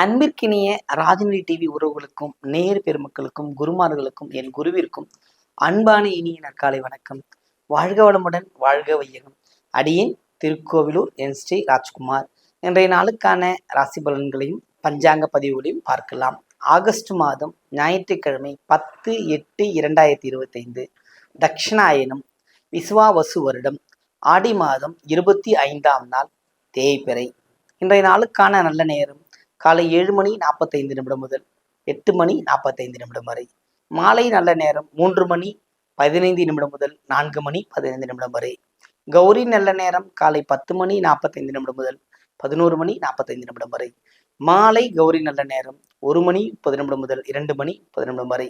அன்பிற்கினிய ராஜநிலை டிவி உறவுகளுக்கும் நேர் பெருமக்களுக்கும் குருமார்களுக்கும் என் குருவிற்கும் அன்பான இனிய நற்காலை வணக்கம். வாழ்க வளமுடன் வாழ்க வையகம். அடியேன் திருக்கோவிலூர் என் ஸ்ரீ ராஜ்குமார். இன்றைய நாளுக்கான ராசி பலன்களையும் பஞ்சாங்க பதிவுகளையும் பார்க்கலாம். ஆகஸ்ட் மாதம் ஞாயிற்றுக்கிழமை பத்து எட்டு இரண்டாயிரத்தி இருபத்தைந்து தக்ஷணாயனம் விசுவாவசு வருடம். ஆடி மாதம் இருபத்தி ஐந்தாம் நாள் தேய்பிறை. இன்றைய நாளுக்கான நல்ல நேரம் காலை ஏழு மணி நாற்பத்தைந்து நிமிடம் முதல் எட்டு மணி நாற்பத்தைந்து நிமிடம் வரை. மாலை நல்ல நேரம் மூன்று மணி பதினைந்து நிமிடம் முதல் நான்கு மணி பதினைந்து நிமிடம் வரை. கௌரி நல்ல நேரம் காலை பத்து மணி நாற்பத்தைந்து நிமிடம் முதல் பதினோரு மணி நாற்பத்தைந்து நிமிடம் வரை. மாலை கௌரி நல்ல நேரம் ஒரு மணி முப்பது நிமிடம் முதல் இரண்டு மணி முப்பது நிமிடம் வரை.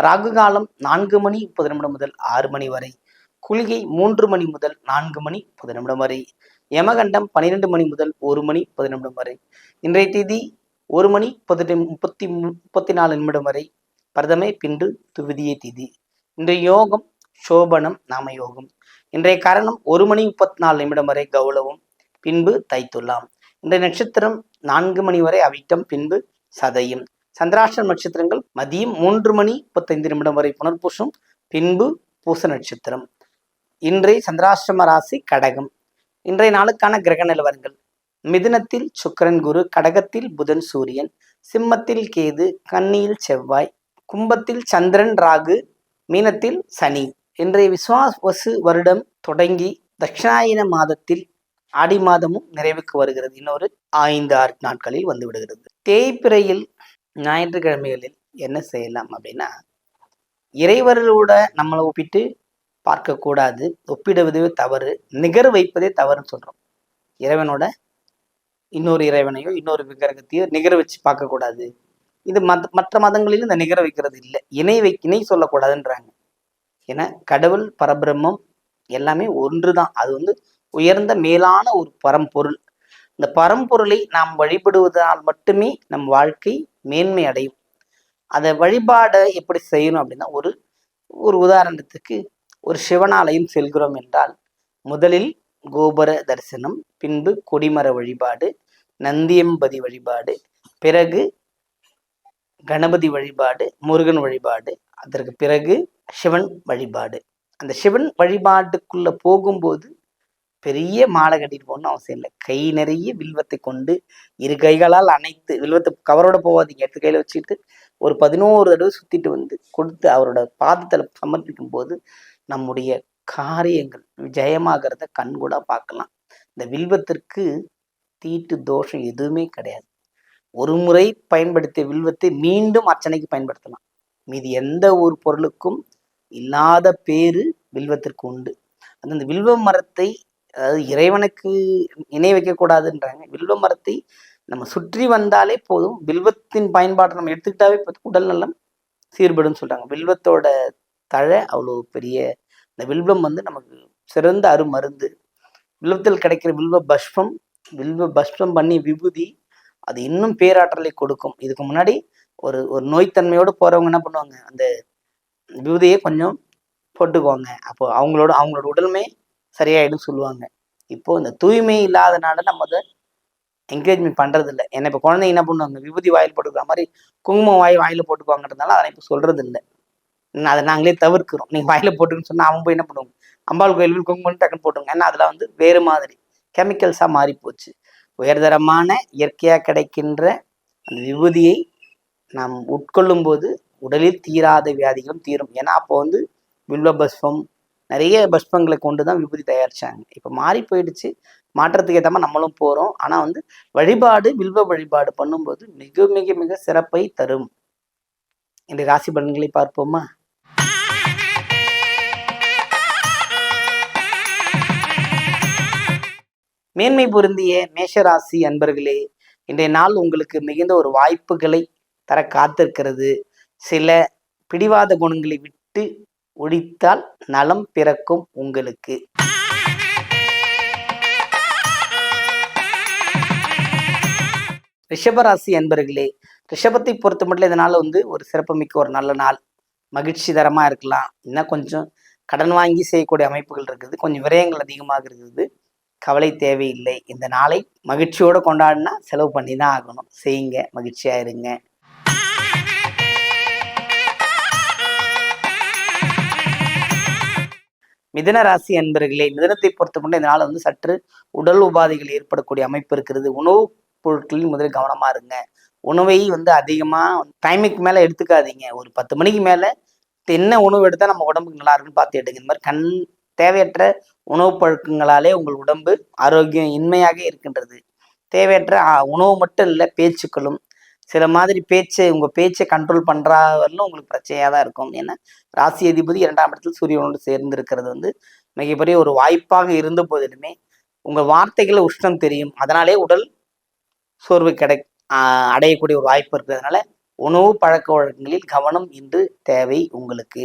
ராகு காலம் நான்கு மணி முப்பது நிமிடம் முதல் ஆறு மணி வரை. குளிகை மூன்று மணி முதல் நான்கு மணி முப்பது நிமிடம் வரை. யமகண்டம் பன்னிரெண்டு மணி முதல் ஒரு மணி முப்பது நிமிடம் வரை. இன்றைய தேதி ஒரு மணி முப்பது முப்பத்தி முப்பத்தி நாலு நிமிடம் வரை. பிரதமை பின்று துவிதிய திதி. இன்றைய யோகம் சோபனம் நாம யோகம். இன்றைய கரணம் ஒரு மணி முப்பத்தி நாலு நிமிடம் வரை கௌளவம் பின்பு தைத்துலாம். இன்றைய நட்சத்திரம் நான்கு மணி வரை அவிட்டம் பின்பு சதயம். சந்திராஷ்டிரம் நட்சத்திரங்கள் மதியம் மூன்று மணி முப்பத்தைந்து நிமிடம் வரை புனர்பூசம் பின்பு பூச நட்சத்திரம். இன்றைய சந்திராஷ்டிரம ராசி கடகம். இன்றைய நாளுக்கான கிரக நிலவரங்கள். மிதுனத்தில் சுக்கிரன் குரு கடகத்தில் புதன் சூரியன் சிம்மத்தில் கேது கன்னியில் செவ்வாய் கும்பத்தில் சந்திரன் ராகு மீனத்தில் சனி. இன்றைய விஸ்வாவசு வருடம் தொடங்கி தட்சிணாயன மாதத்தில் ஆடி மாதமும் நிறைவுக்கு வருகிறது. இன்னொரு ஐந்து ஆறு நாட்களில் வந்து விடுகிறது தேய்பிறையில் ஞாயிற்றுக்கிழமைகளில் என்ன செய்யலாம் அப்படின்னா இறைவர்களோட நம்மளை ஒப்பிட்டு பார்க்கக்கூடாது. ஒப்பிடுவதே தவறு. நிகர் வைப்பதே தவறுன்னு சொல்கிறோம் இறைவனோட இன்னொரு இறைவனையோ இன்னொரு விக்கிரகத்தையோ நிகர வச்சு பார்க்கக்கூடாது. இது மத் மற்ற மதங்களிலும் இந்த நிகர வைக்கிறது இல்லை. இணை வை இணை சொல்லக்கூடாதுன்றாங்க. ஏன்னா கடவுள் பரபிரம்மம் எல்லாமே ஒன்று தான் அது வந்து உயர்ந்த மேலான ஒரு பரம்பொருள். இந்த பரம்பொருளை நாம் வழிபடுவதால் மட்டுமே நம் வாழ்க்கை மேன்மை அடையும். அதை வழிபாடை எப்படி செய்யணும் அப்படின்னா ஒரு ஒரு உதாரணத்துக்கு ஒரு சிவனாலயம் செல்கிறோம் என்றால் முதலில் கோபுர தரிசனம் பின்பு கொடிமர வழிபாடு நந்தியம்பதி வழிபாடு பிறகு கணபதி வழிபாடு முருகன் வழிபாடு அதற்கு பிறகு சிவன் வழிபாடு. அந்த சிவன் வழிபாட்டுக்குள்ள போகும்போது பெரிய மாலை கட்டிட்டு போகணும்னு அவசியம் இல்லை. கை நிறைய வில்வத்தை கொண்டு இரு கைகளால் அனைத்து வில்வத்தை கவரோட போகாதீங்க. எடுத்து கையில் வச்சுட்டு ஒரு பதினோரு தடவை சுத்திட்டு வந்து கொடுத்து அவரோட பாதத்தில் சமர்ப்பிக்கும் போது நம்முடைய காரியங்கள் ஜெயமாகிறத கண்கூட பார்க்கலாம் இந்த வில்வத்திற்கு தீட்டு தோஷம் எதுவுமே கிடையாது. ஒரு முறை பயன்படுத்திய வில்வத்தை மீண்டும் அர்ச்சனைக்கு பயன்படுத்தலாம். மீதி எந்த ஒரு பொருளுக்கும் இல்லாத பேரு வில்வத்திற்கு உண்டு. அது அந்த வில்வ மரத்தை அதாவது இறைவனுக்கு இணை வைக்கக்கூடாதுன்றாங்க. வில்வ மரத்தை நம்ம சுற்றி வந்தாலே போதும். வில்வத்தின் பயன்பாட்டை நம்ம எடுத்துக்கிட்டாவே உடல் நலம் சீர்படும் சொல்றாங்க. வில்வத்தோட தழை அவ்வளோ பெரிய இந்த வில்வம் வந்து நமக்கு சிறந்த அருமருந்து. வில்வத்தில் கிடைக்கிற வில்வ பஷ்பம் வில்வ பஷ்பம் பண்ணி விபூதி அது இன்னும் பேராற்றலை கொடுக்கும். இதுக்கு முன்னாடி ஒரு ஒரு நோய்த்தன்மையோடு போறவங்க என்ன பண்ணுவாங்க அந்த விபூதியை கொஞ்சம் போட்டுக்குவாங்க. அப்போ அவங்களோட அவங்களோட உடலுமே சரியாயிடும் சொல்லுவாங்க. இப்போ இந்த தூய்மை இல்லாதனால நம்ம அதை என்கரேஜ்மெண்ட் பண்ணுறது இல்லை ஏன்னா இப்போ குழந்தைங்க என்ன பண்ணுவாங்க விபூதி வாயில் போட்டுக்கிற மாதிரி குங்குமம் வாய் வாயில் போட்டுக்குவாங்கன்றதுனால அதை இப்போ சொல்கிறது இல்லை அதை நாங்களே தவிர்க்கிறோம். நீங்க வாயில போட்டுன்னு சொன்னா அவன் போய் என்ன பண்ணுவாங்க? அம்பாள் கோயில் குங்குமம் டக்குன்னு போட்டுங்க ஏன்னா அதுல வந்து வேறு மாதிரி கெமிக்கல்ஸா மாறி போச்சு உயர்தரமான இயற்கையா கிடைக்கின்ற அந்த விபூதியை நாம் உட்கொள்ளும் போது உடலில் தீராத வியாதிகளும் தீரும். ஏன்னா அப்போ வந்து வில்வ பஸ்பம் நிறைய பஸ்பங்களை கொண்டு தான் விபூதி தயாரிச்சாங்க. இப்போ மாறி போயிடுச்சு. மாற்றத்துக்கு ஏற்ற மாதிரி நம்மளும் போகிறோம் ஆனால் வந்து வழிபாடு வில்வ வழிபாடு பண்ணும்போது மிக மிக மிக சிறப்பை தரும். இந்த ராசி பலன்களை பார்ப்போமா? மேன்மை பொருந்திய மேஷராசி அன்பர்களே இன்றைய நாள் உங்களுக்கு மிகுந்த ஒரு வாய்ப்புகளை தர காத்திருக்கிறது. சில பிடிவாத குணங்களை விட்டு ஒழித்தால் நலம் பிறக்கும் உங்களுக்கு. ரிஷபராசி அன்பர்களே ரிஷபத்தை பொறுத்த மட்டும் இதனால் வந்து ஒரு சிறப்புமிக்க ஒரு நல்ல நாள். மகிழ்ச்சி தரமாக இருக்கலாம். இன்னும் கொஞ்சம் கடன் வாங்கி செய்யக்கூடிய அமைப்புகள் இருக்குது. கொஞ்சம் விரயங்கள் அதிகமாக இருக்குது. கவலை தேவையில்லை. இந்த நாளை மகிழ்ச்சியோடு கொண்டாடினா செலவு பண்ணி தான் ஆகணும். செய்யுங்க மகிழ்ச்சியாக இருங்க. மிதன ராசி அன்பர்களே மிதனத்தை பொறுத்த இந்த நாள் வந்து சற்று உடல் உபாதைகள் ஏற்படக்கூடிய அமைப்பு இருக்கிறது. உணவுப் பொருட்களில் முதலில் கவனமாக இருங்க. உணவை வந்து அதிகமாக டைமுக்கு மேலே எடுத்துக்காதீங்க. ஒரு பத்து மணிக்கு மேலே என்ன உணவு எடுத்தால் நம்ம உடம்புக்கு நல்லா இருக்குன்னு பார்த்து எடுங்க. இந்த மாதிரி கண் தேவையற்ற உணவு பழக்கங்களாலே உங்கள் உடம்பு ஆரோக்கியம் இன்மையாக இருக்கின்றது. தேவையற்ற உணவு மட்டும் இல்லை பேச்சுக்களும். சில மாதிரி பேச்சை உங்கள் பேச்சை கண்ட்ரோல் பண்ணுறாவரில் உங்களுக்கு பிரச்சனையாக தான் இருக்கும். ஏன்னா ராசி அதிபதி இரண்டாம் இடத்தில் சூரியனோடு சேர்ந்து இருக்கிறது வந்து மிகப்பெரிய ஒரு வாய்ப்பாக இருந்த போதிலுமே உங்கள் வார்த்தைகளை உஷ்ணம் தெரியும். அதனாலே உடல் சோர்வு கிடை அடையக்கூடிய ஒரு வாய்ப்பு இருக்கிறதுனால உணவு பழக்க வழக்கங்களில் கவனம் இன்று தேவை உங்களுக்கு.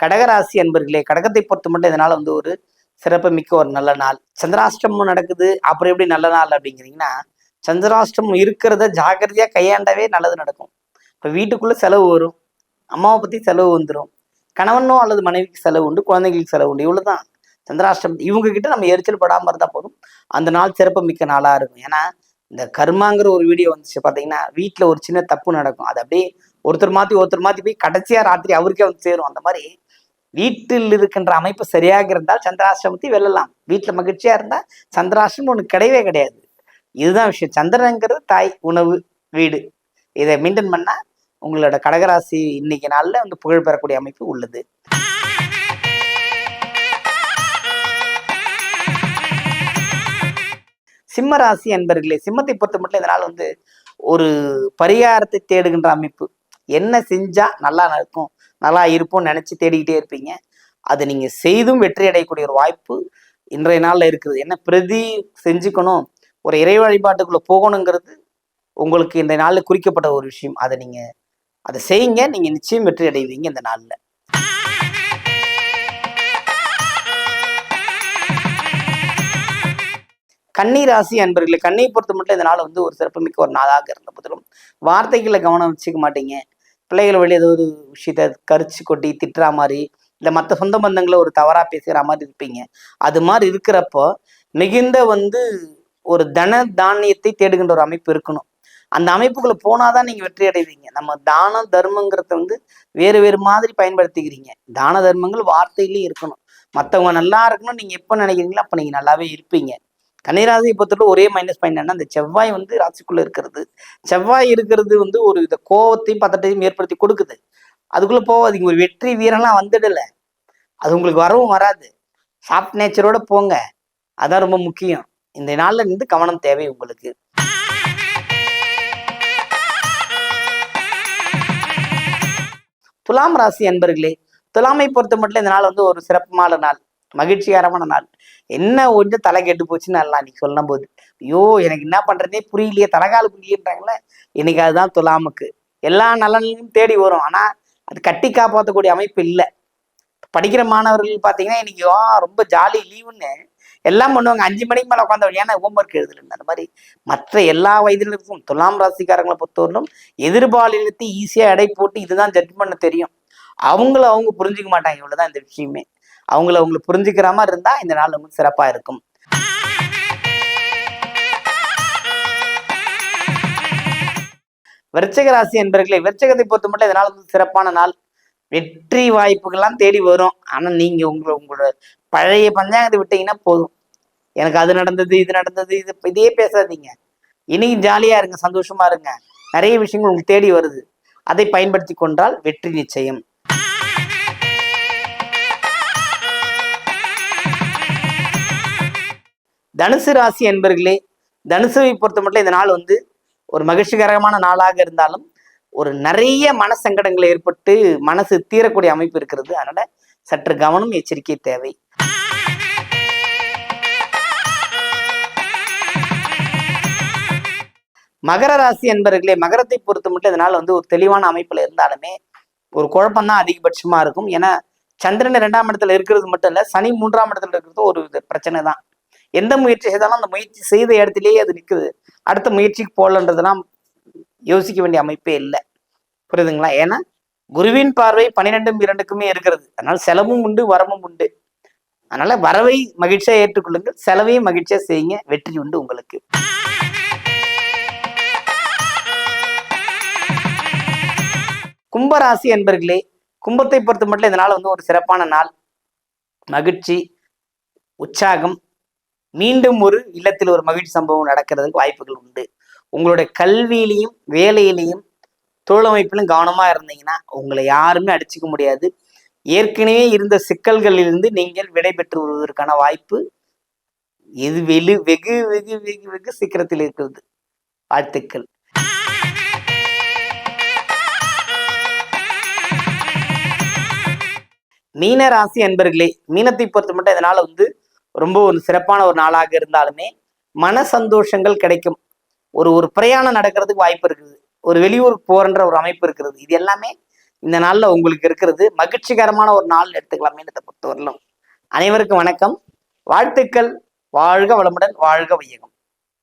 கடகராசி அன்பர்களே கடகத்தை பொறுத்த மட்டும் இதனால் வந்து ஒரு சிறப்பு மிக்க ஒரு நல்ல நாள். சந்திராஷ்டமம் நடக்குது அப்புறம் எப்படி நல்ல நாள் அப்படிங்கிறீங்கன்னா சந்திராஷ்டமம் இருக்கிறத ஜாக்கிரதையா கையாண்டவே நல்லது நடக்கும். இப்போ வீட்டுக்குள்ளே செலவு வரும் அம்மாவை பற்றி செலவு வந்துடும் கணவனோ அல்லது மனைவிக்கு செலவு உண்டு குழந்தைங்களுக்கு செலவு உண்டு இவ்வளவுதான். சந்திராஷ்டம் இவங்க கிட்ட நம்ம எரிச்சல் படாமல் இருந்தால் போதும். அந்த நாள் சிறப்பு மிக்க நாளாக இருக்கும். ஏன்னா இந்த கர்மாங்கிற ஒரு வீடியோ வந்துச்சு பார்த்தீங்கன்னா வீட்டில் ஒரு சின்ன தப்பு நடக்கும். அது அப்படியே ஒருத்தர் மாற்றி ஒருத்தர் மாற்றி போய் கடைசியாக ராத்திரி அவருக்கே வந்து சேரும். அந்த மாதிரி வீட்டில் இருக்கின்ற அமைப்பு சரியாக இருந்தால் சந்திராசிரமத்தை வெல்லலாம். வீட்டில் மகிழ்ச்சியா இருந்தால் சந்திராசிரமம் ஒன்று கிடையவே கிடையாது. இதுதான் விஷயம். சந்திரனுங்கிறது தாய் உணவு வீடு. இதை மெயின்டைன் பண்ணால் உங்களோட கடகராசி இன்னைக்கு நாளில் வந்து புகழ் பெறக்கூடிய அமைப்பு உள்ளது. சிம்ம ராசி என்பர்களே சிம்மத்தை பொறுத்த மட்டும் இதனால் வந்து ஒரு பரிகாரத்தை தேடுகின்ற அமைப்பு. என்ன செஞ்சா நல்லா நடக்கும்? நல்லா இருப்போம்னு நினச்சி தேடிக்கிட்டே இருப்பீங்க. அது நீங்கள் செய்தும் வெற்றி அடையக்கூடிய ஒரு வாய்ப்பு இன்றைய நாளில் இருக்குது. என்ன பிரதி செஞ்சுக்கணும் ஒரு இறை வழிபாட்டுக்குள்ளே போகணுங்கிறது உங்களுக்கு இந்த நாளில் குறிக்கப்பட்ட ஒரு விஷயம். அதை நீங்கள் அதை செய்யுங்க. நீங்கள் நிச்சயம் வெற்றி அடைவீங்க இந்த நாளில். கன்னி ராசி அன்பர்களை கண்ணியை பொறுத்த மட்டும் இந்த நாள் வந்து ஒரு சிறப்புமிக்க ஒரு நாளாக இருந்த போதிலும் வார்த்தைகளை கவனம் வச்சுக்க மாட்டீங்க. பிள்ளைகள் வழி ஏதோ ஒரு விஷயத்த கரிச்சு கொட்டி திட்டுற மாதிரி இல்லை மற்ற சொந்த பந்தங்களை ஒரு தவறாக பேசுகிற மாதிரி இருப்பீங்க. அது மாதிரி இருக்கிறப்போ மிகுந்த வந்து ஒரு தன தானியத்தை தேடுகின்ற ஒரு அமைப்பு இருக்கணும். அந்த அமைப்புக்குள்ள போனாதான் நீங்க வெற்றி அடைவீங்க. நம்ம தான தர்மங்கிறத வந்து வேறு வேறு மாதிரி பயன்படுத்திக்கிறீங்க. தான தர்மங்கள் வார்த்தையிலேயே இருக்கணும். மற்றவங்க நல்லா இருக்கணும் நீங்க எப்போ நினைக்கிறீங்களோ அப்போ நீங்க நல்லாவே இருப்பீங்க. கன்னிராசியை பொறுத்தவரை ஒரே மைனஸ் பாயிண்ட் என்ன அந்த செவ்வாய் வந்து ராசிக்குள்ள இருக்கிறது. செவ்வாய் இருக்கிறது வந்து ஒரு வித கோவத்தையும் பதட்டத்தையும் ஏற்படுத்தி கொடுக்குது. அதுக்குள்ள போகாதீங்க. ஒரு வெற்றி வீரன்லாம் வந்துடல. அது உங்களுக்கு வரவும் வராது. சாஃப்ட் நேச்சரோட போங்க. அதான் ரொம்ப முக்கியம். இந்த நாள்ல இருந்து கவனம் தேவை உங்களுக்கு. துலாம் ராசி அன்பர்களே துலாமை பொறுத்த மட்டும் இந்த நாள் வந்து ஒரு சிறப்புமான நாள். மகிழ்ச்சிகரமான நாள். என்ன ஒன்று தலை கெட்டு போச்சுன்னு நல்லா நீ சொல்லும் போது ஐயோ எனக்கு என்ன பண்றதே புரியலையே தலைகால் புரியன்றாங்களே இன்னைக்கு அதுதான் துலாமுக்கு. எல்லா நலனையும் தேடி வரும். ஆனா அது கட்டி காப்பாற்றக்கூடிய அமைப்பு இல்லை. படிக்கிற மாணவர்கள் பார்த்தீங்கன்னா இன்னைக்கு ரொம்ப ஜாலி லீவுன்னு எல்லாம் பண்ணுவாங்க. அஞ்சு மணிக்கு மேலே உட்காந்து ஏன்னா ஹோம்ஒர்க் எழுதல அந்த மாதிரி. மற்ற எல்லா வயதினருக்கும் துலாம் ராசிக்காரங்களை பொறுத்தவரையிலும் எதிர்பாலினத்தை ஈஸியாக எடை போட்டு இதுதான் ஜட்ஜ் பண்ண தெரியும். அவங்கள அவங்க புரிஞ்சுக்க மாட்டாங்க. இவ்வளோதான் இந்த விஷயமே. அவங்கள அவங்களை புரிஞ்சுக்கிற மாதிரி இருந்தா இந்த நாள் உங்களுக்கு சிறப்பா இருக்கும். விருச்சக ராசி என்பர்களே விருச்சகத்தை பொறுத்த மட்டும் இதனால் வந்து சிறப்பான நாள். வெற்றி வாய்ப்புகள்லாம் தேடி வரும். ஆனால் நீங்கள் உங்களை உங்களோட பழைய பஞ்சாங்கத்தை விட்டீங்கன்னா போதும். எனக்கு அது நடந்தது இது நடந்தது இது இதே பேசாதீங்க. இன்னைக்கு ஜாலியாக இருங்க சந்தோஷமா இருங்க. நிறைய விஷயங்கள் உங்களுக்கு தேடி வருது. அதை பயன்படுத்தி கொண்டால் வெற்றி நிச்சயம். தனுசு ராசி என்பர்களே தனுசுவை பொறுத்த மட்டும் இந்த நாள் வந்து ஒரு மகிழ்ச்சிகரமான நாளாக இருந்தாலும் ஒரு நிறைய மனசங்கடங்கள் ஏற்பட்டு மனசு தீரக்கூடிய அமைப்பு இருக்கிறது. அதனால சற்று கவனம் எச்சரிக்கை தேவை. மகர ராசி என்பர்களே மகரத்தை பொறுத்த மட்டும் இதனால் வந்து ஒரு தெளிவான அமைப்புல இருந்தாலுமே ஒரு குழப்பம் தான் அதிகபட்சமா இருக்கும். ஏன்னா சந்திரன் இரண்டாம் இடத்துல இருக்கிறது மட்டும் இல்ல சனி மூன்றாம் இடத்துல இருக்கிறது ஒரு பிரச்சனை தான் எந்த முயற்சி செய்தாலும் அந்த முயற்சி செய்த இடத்துலயே அது நிற்குது அடுத்த முயற்சிக்கு போகலன்றதெல்லாம் யோசிக்க வேண்டிய அமைப்பே இல்லை. புரியுதுங்களா? ஏன்னா குருவின் பார்வை பன்னிரெண்டும் இரண்டுக்குமே இருக்கிறது. அதனால செலவும் உண்டு வரமும் உண்டு. அதனால வரவை மகிழ்ச்சியா ஏற்றுக்கொள்ளுங்கள் செலவையும் மகிழ்ச்சியா செய்யுங்க வெற்றி உண்டு உங்களுக்கு. கும்பராசி என்பர்களே கும்பத்தை பொறுத்த மட்டும் இதனால வந்து ஒரு சிறப்பான நாள். மகிழ்ச்சி உற்சாகம் மீண்டும் ஒரு இல்லத்தில் ஒரு மகிழ்ச்சி சம்பவம் நடக்கிறதுக்கு வாய்ப்புகள் உண்டு. உங்களுடைய கல்வியிலையும் வேலையிலையும் தொழிலமைப்பிலும் கவனமாக இருந்தீங்கன்னா உங்களை யாருமே அடிச்சுக்க முடியாது. ஏற்கனவே இருந்த சிக்கல்களிலிருந்து நீங்கள் விடை பெற்று வருவதற்கான வாய்ப்பு இது வெகு வெகு வெகு வெகு வெகு சீக்கிரத்தில் இருக்கிறது. வாழ்த்துக்கள். மீன ராசி அன்பர்களே மீனத்தை பொறுத்த மட்டும் இதனால வந்து ரொம்ப ஒரு சிறப்பான ஒரு நாளாக இருந்தாலுமே மன சந்தோஷங்கள் கிடைக்கும். ஒரு ஒரு பிரயாணம் நடக்கிறதுக்கு வாய்ப்பு இருக்குது. ஒரு வெளியூருக்கு போறன்ற ஒரு அமைப்பு இருக்கிறது. இது எல்லாமே இந்த நாள்ல உங்களுக்கு இருக்கிறது. மகிழ்ச்சிகரமான ஒரு நாள் எடுத்துக்கலாம் மீனத்தை பொறுத்தவரையிலும். அனைவருக்கும் வணக்கம். வாழ்த்துக்கள். வாழ்க வளமுடன் வாழ்க வையகம்.